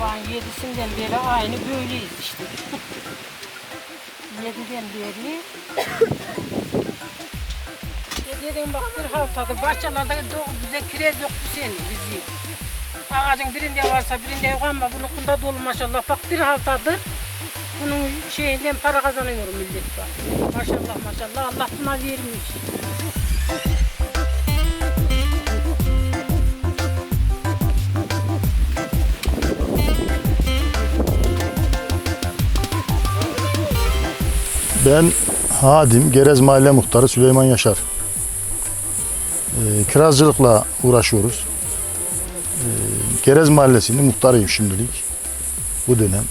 Yedisinden beri aynı böyleyiz işte. Yediden beri. Yediden bak bir haftadır bahçelerde do- bize kireç yok bu sene bizi. Ağacın birinde varsa birinde yok ama bunun kunda dolu maşallah. Bak bir haftadır bunun şeyinden para kazanıyorum millet bak. Maşallah maşallah Allah buna vermiş. Ben Hadim, Gerez Mahalle Muhtarı Süleyman Yaşar. Ee, kirazcılıkla uğraşıyoruz. Ee, Gerez Mahallesi'nin muhtarıyım şimdilik. Bu dönem.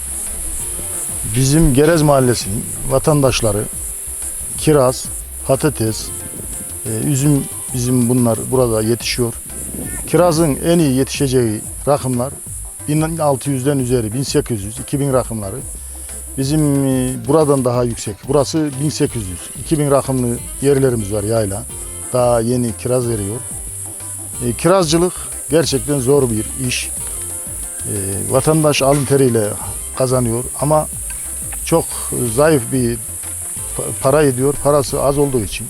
Bizim Gerez Mahallesi'nin vatandaşları kiraz, patates, e, üzüm bizim bunlar burada yetişiyor. Kirazın en iyi yetişeceği rakımlar 1600'den üzeri, 1800, 2000 rakımları. Bizim e, buradan daha yüksek. Burası 1800. 2000 rakımlı yerlerimiz var yayla. Daha yeni kiraz veriyor. E, kirazcılık gerçekten zor bir iş. E, vatandaş alın teriyle kazanıyor ama çok zayıf bir pa- para ediyor. Parası az olduğu için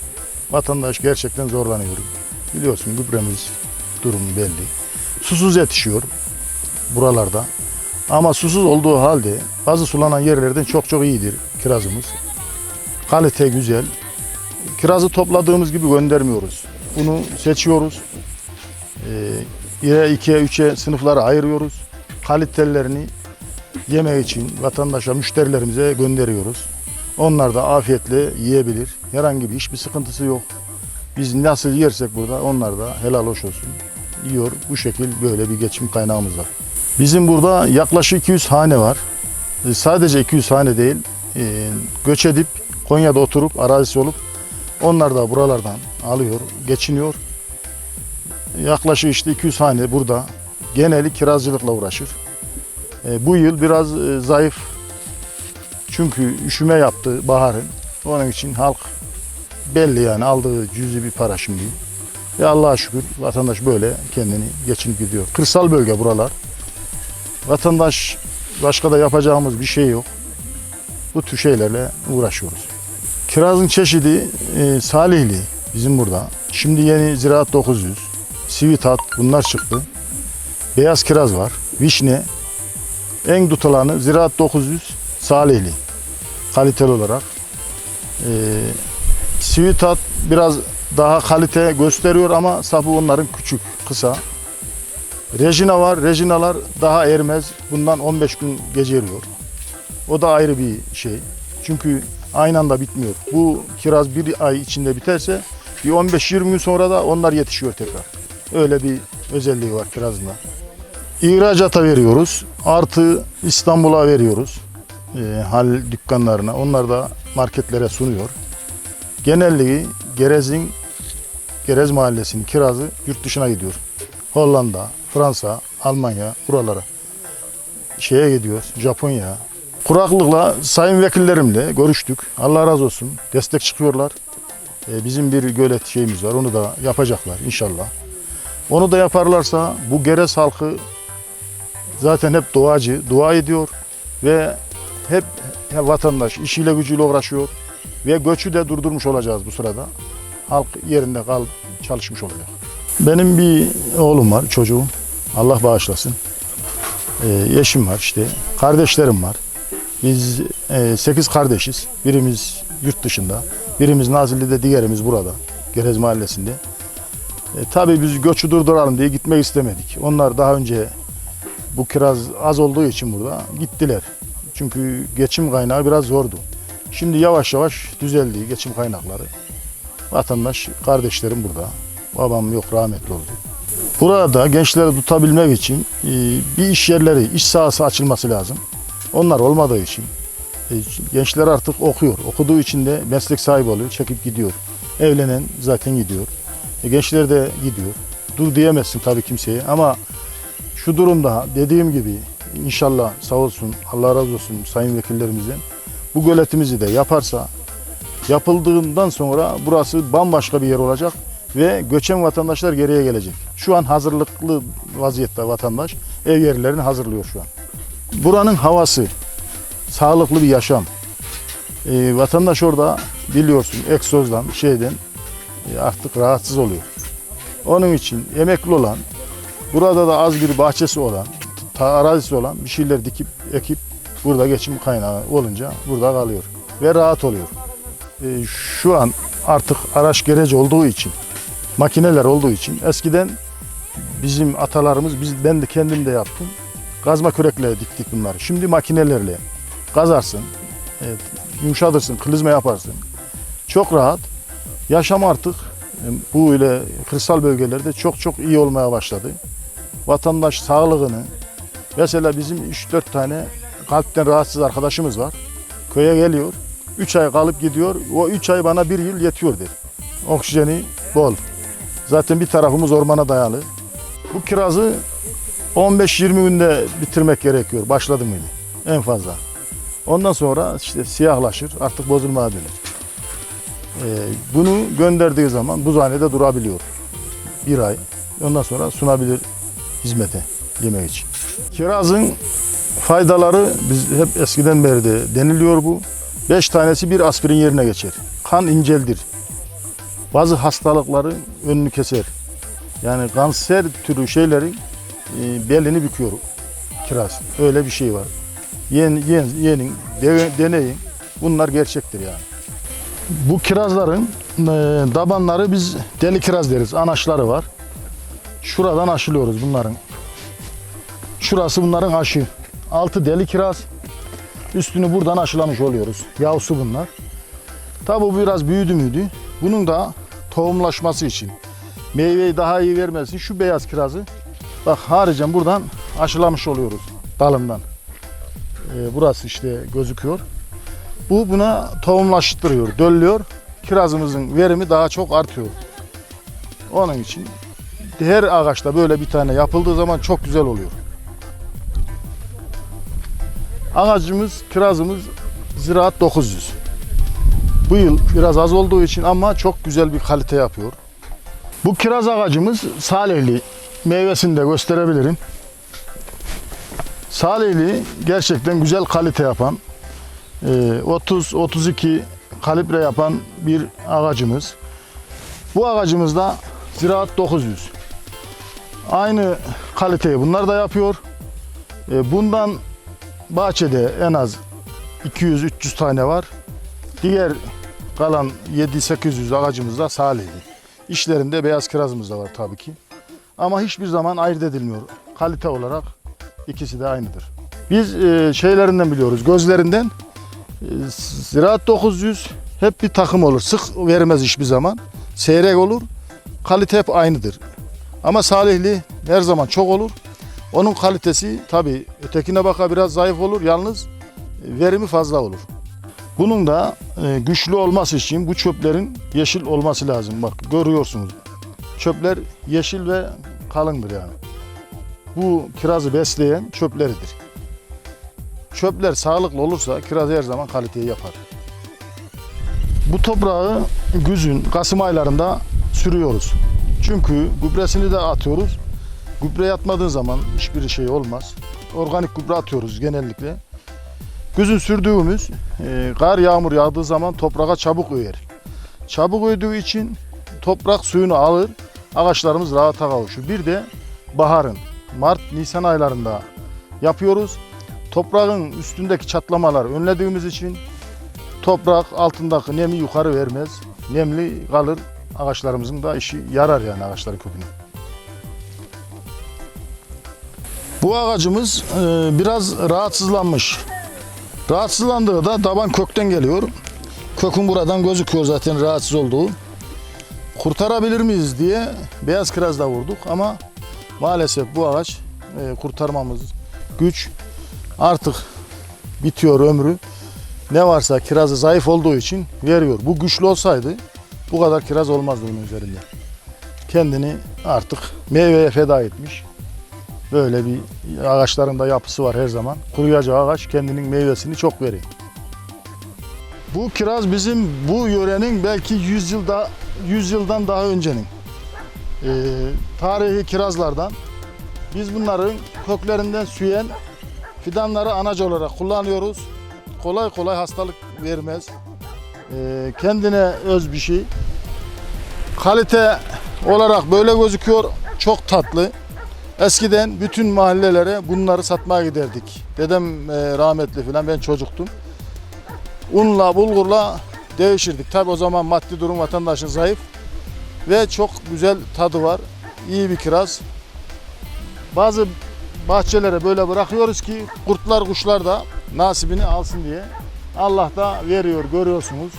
vatandaş gerçekten zorlanıyor. Biliyorsun gübremiz durum belli. Susuz yetişiyor buralarda. Ama susuz olduğu halde bazı sulanan yerlerden çok çok iyidir kirazımız. Kalite güzel. Kirazı topladığımız gibi göndermiyoruz. Bunu seçiyoruz. Ee, 1'e, 2'ye, 3'e sınıflara ayırıyoruz. Kalitelerini yemek için vatandaşa, müşterilerimize gönderiyoruz. Onlar da afiyetle yiyebilir. Herhangi bir hiçbir sıkıntısı yok. Biz nasıl yersek burada onlar da helal hoş olsun yiyor. Bu şekil böyle bir geçim kaynağımız var. Bizim burada yaklaşık 200 hane var. E, Sadece 200 hane değil, e, göç edip Konya'da oturup arazisi olup onlar da buralardan alıyor, geçiniyor. Yaklaşık işte 200 hane burada geneli kirazcılıkla uğraşır. E, Bu yıl biraz zayıf çünkü üşüme yaptı baharın. Onun için halk belli yani aldığı cüzi bir para şimdi. Ve Allah'a şükür vatandaş böyle kendini geçinip gidiyor. Kırsal bölge buralar. Vatandaş başka da yapacağımız bir şey yok. Bu tür şeylerle uğraşıyoruz. Kirazın çeşidi e, Salihli bizim burada. Şimdi yeni Ziraat 900, Sivitat bunlar çıktı. Beyaz kiraz var, vişne. En tutulanı Ziraat 900 Salihli kaliteli olarak. E, Sivitat biraz daha kalite gösteriyor ama sapı onların küçük, kısa. Rejina var. Rejinalar daha ermez. Bundan 15 gün geceriyor. O da ayrı bir şey. Çünkü aynı anda bitmiyor. Bu kiraz bir ay içinde biterse bir 15-20 gün sonra da onlar yetişiyor tekrar. Öyle bir özelliği var kirazın da. İhracata veriyoruz. Artı İstanbul'a veriyoruz. Ee, hal dükkanlarına. Onlar da marketlere sunuyor. Genelliği Gerez'in Gerez Mahallesi'nin kirazı yurt dışına gidiyor. Hollanda, Fransa, Almanya buralara şeye gidiyor. Japonya. Kuraklıkla sayın vekillerimle görüştük. Allah razı olsun. Destek çıkıyorlar. Ee, bizim bir gölet şeyimiz var. Onu da yapacaklar inşallah. Onu da yaparlarsa bu Gerez halkı zaten hep doğacı, dua ediyor ve hep hep vatandaş işiyle gücüyle uğraşıyor ve göçü de durdurmuş olacağız bu sırada. Halk yerinde kal çalışmış olacak. Benim bir oğlum var, çocuğum. Allah bağışlasın. Ee, eşim var işte. Kardeşlerim var. Biz e, sekiz kardeşiz. Birimiz yurt dışında. Birimiz Nazilli'de, diğerimiz burada. Gerez Mahallesi'nde. E, tabii biz göçü durduralım diye gitmek istemedik. Onlar daha önce bu kiraz az olduğu için burada gittiler. Çünkü geçim kaynağı biraz zordu. Şimdi yavaş yavaş düzeldi geçim kaynakları. Vatandaş, kardeşlerim burada. Babam yok rahmetli oldu. Burada gençleri tutabilmek için e, bir iş yerleri, iş sahası açılması lazım. Onlar olmadığı için e, gençler artık okuyor. Okuduğu için de meslek sahibi oluyor, çekip gidiyor. Evlenen zaten gidiyor. E, gençler de gidiyor. Dur diyemezsin tabii kimseye ama şu durumda dediğim gibi inşallah sağ olsun, Allah razı olsun sayın vekillerimizden bu göletimizi de yaparsa yapıldığından sonra burası bambaşka bir yer olacak ve göçen vatandaşlar geriye gelecek. Şu an hazırlıklı vaziyette vatandaş ev yerlerini hazırlıyor şu an. buranın havası, sağlıklı bir yaşam. E, vatandaş orada biliyorsun egzozdan şeyden e, artık rahatsız oluyor. Onun için emekli olan, burada da az bir bahçesi olan, ta arazisi olan bir şeyler dikip ekip burada geçim kaynağı olunca burada kalıyor ve rahat oluyor. E, şu an artık araç gereci olduğu için, makineler olduğu için eskiden bizim atalarımız, biz, ben de kendim de yaptım. Gazma kürekle diktik bunları. Şimdi makinelerle kazarsın, evet, yumuşatırsın, klizma yaparsın. Çok rahat. Yaşam artık bu ile kırsal bölgelerde çok çok iyi olmaya başladı. Vatandaş sağlığını, mesela bizim 3-4 tane kalpten rahatsız arkadaşımız var. Köye geliyor, 3 ay kalıp gidiyor, o 3 ay bana bir yıl yetiyor der. Oksijeni bol. Zaten bir tarafımız ormana dayalı. Bu kirazı 15-20 günde bitirmek gerekiyor. Başladı mıydı? En fazla. Ondan sonra işte siyahlaşır. Artık bozulmaya dönür. Ee, bunu gönderdiği zaman buzhanede durabiliyor. Bir ay. Ondan sonra sunabilir hizmete yemek için. Kirazın faydaları biz hep eskiden beri de deniliyor bu. Beş tanesi bir aspirin yerine geçer. Kan inceldir. Bazı hastalıkların önünü keser. Yani kanser türü şeylerin e, belini büküyor kiraz. Öyle bir şey var. Yen, yen, yenin, de- deneyin. Bunlar gerçektir yani. Bu kirazların e, dabanları biz deli kiraz deriz. Anaçları var. Şuradan aşılıyoruz bunların. Şurası bunların aşı. Altı deli kiraz. Üstünü buradan aşılamış oluyoruz. Yavsu bunlar. Tabi bu biraz büyüdü müydü. Bunun da tohumlaşması için meyveyi daha iyi vermesi şu beyaz kirazı bak haricen buradan aşılamış oluyoruz dalından. Ee, burası işte gözüküyor. Bu buna tohumlaştırıyor, döllüyor. Kirazımızın verimi daha çok artıyor. Onun için her ağaçta böyle bir tane yapıldığı zaman çok güzel oluyor. Ağacımız, kirazımız ziraat 900. Bu yıl biraz az olduğu için ama çok güzel bir kalite yapıyor. Bu kiraz ağacımız Salihli. Meyvesini de gösterebilirim. Salihli gerçekten güzel kalite yapan, 30-32 kalibre yapan bir ağacımız. Bu ağacımız da Ziraat 900. Aynı kaliteyi bunlar da yapıyor. E, Bundan bahçede en az 200-300 tane var. Diğer kalan 7-800 ağacımız da Salihli. İşlerinde beyaz kirazımız da var tabii ki. Ama hiçbir zaman ayırt edilmiyor. Kalite olarak ikisi de aynıdır. Biz e, şeylerinden biliyoruz, gözlerinden e, Ziraat 900 hep bir takım olur. Sık vermez hiçbir zaman. Seyrek olur. Kalite hep aynıdır. Ama Salihli her zaman çok olur. Onun kalitesi tabii ötekine baka biraz zayıf olur. Yalnız e, verimi fazla olur. Bunun da e, güçlü olması için bu çöplerin yeşil olması lazım. Bak görüyorsunuz. Çöpler yeşil ve kalındır yani. Bu kirazı besleyen çöpleridir. Çöpler sağlıklı olursa kiraz her zaman kaliteyi yapar. Bu toprağı güzün, Kasım aylarında sürüyoruz. Çünkü gübresini de atıyoruz. Gübre atmadığın zaman hiçbir şey olmaz. Organik gübre atıyoruz genellikle. Güzün sürdüğümüz e, kar yağmur yağdığı zaman toprağa çabuk öyer. Çabuk ödüğü için toprak suyunu alır, ağaçlarımız rahata kavuşur. Bir de baharın, Mart, Nisan aylarında yapıyoruz. Toprağın üstündeki çatlamalar önlediğimiz için toprak altındaki nemi yukarı vermez. Nemli kalır. Ağaçlarımızın da işi yarar yani ağaçların köküne. Bu ağacımız e, biraz rahatsızlanmış. Rahatsızlandığı da taban kökten geliyor. Kökün buradan gözüküyor zaten rahatsız olduğu. Kurtarabilir miyiz diye beyaz kirazla vurduk ama maalesef bu ağaç e, kurtarmamız güç. Artık bitiyor ömrü. Ne varsa kirazı zayıf olduğu için veriyor. Bu güçlü olsaydı bu kadar kiraz olmazdı bunun üzerinde. Kendini artık meyveye feda etmiş. Böyle bir ağaçların da yapısı var her zaman. Kuruyacak ağaç kendinin meyvesini çok veriyor. Bu kiraz bizim bu yörenin belki 100 yılda 100 yıldan daha öncenin eee, tarihi kirazlardan. Biz bunların köklerinden süyen Fidanları anacı olarak kullanıyoruz. Kolay kolay hastalık vermez. Ee, kendine öz bir şey. Kalite olarak böyle gözüküyor. Çok tatlı. Eskiden bütün mahallelere bunları satmaya giderdik. Dedem e, rahmetli falan ben çocuktum. Unla bulgurla değişirdik. Tabi o zaman maddi durum vatandaşın zayıf. Ve çok güzel tadı var. İyi bir kiraz. Bazı bahçelere böyle bırakıyoruz ki kurtlar kuşlar da nasibini alsın diye. Allah da veriyor görüyorsunuz.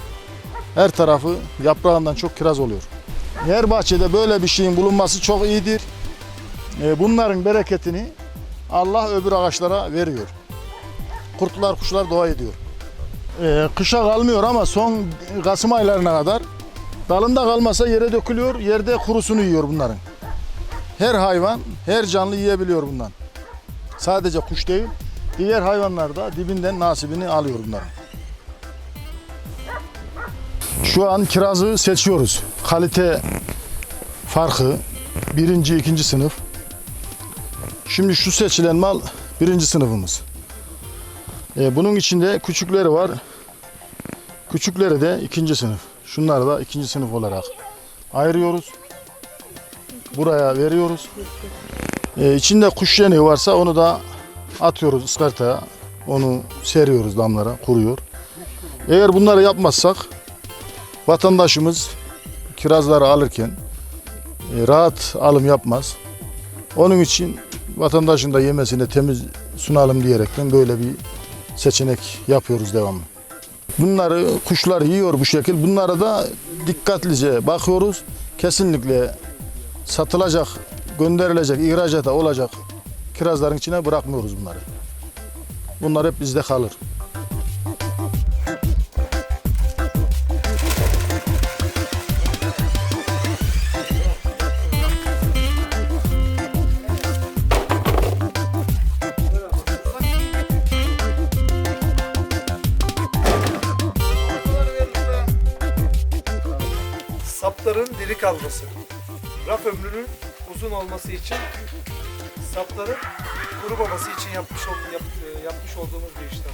Her tarafı yaprağından çok kiraz oluyor. Her bahçede böyle bir şeyin bulunması çok iyidir. E, Bunların bereketini Allah öbür ağaçlara veriyor. Kurtlar kuşlar dua ediyor. E, Kışa kalmıyor ama son Kasım aylarına kadar dalında kalmasa yere dökülüyor. Yerde kurusunu yiyor bunların. Her hayvan, her canlı yiyebiliyor bundan. Sadece kuş değil, diğer hayvanlar da dibinden nasibini alıyor bunların. Şu an kirazı seçiyoruz. Kalite farkı birinci, ikinci sınıf. Şimdi şu seçilen mal birinci sınıfımız. Ee, bunun içinde küçükleri var. Küçükleri de ikinci sınıf. Şunları da ikinci sınıf olarak ayırıyoruz. Buraya veriyoruz. Ee, içinde kuş yeniği varsa onu da atıyoruz ıskartaya. Onu seriyoruz damlara, kuruyor. Eğer bunları yapmazsak vatandaşımız kirazları alırken e, rahat alım yapmaz. Onun için vatandaşın da yemesine temiz sunalım diyerekten böyle bir seçenek yapıyoruz devamlı. Bunları kuşlar yiyor bu şekil. Bunlara da dikkatlice bakıyoruz. Kesinlikle satılacak, gönderilecek, ihracata olacak kirazların içine bırakmıyoruz bunları. Bunlar hep bizde kalır. Sapların diri kalması. Raf ömrünün uzun olması için sapların kurumaması için yapmış ol, yap- e, yapmış olduğumuz bir işlem.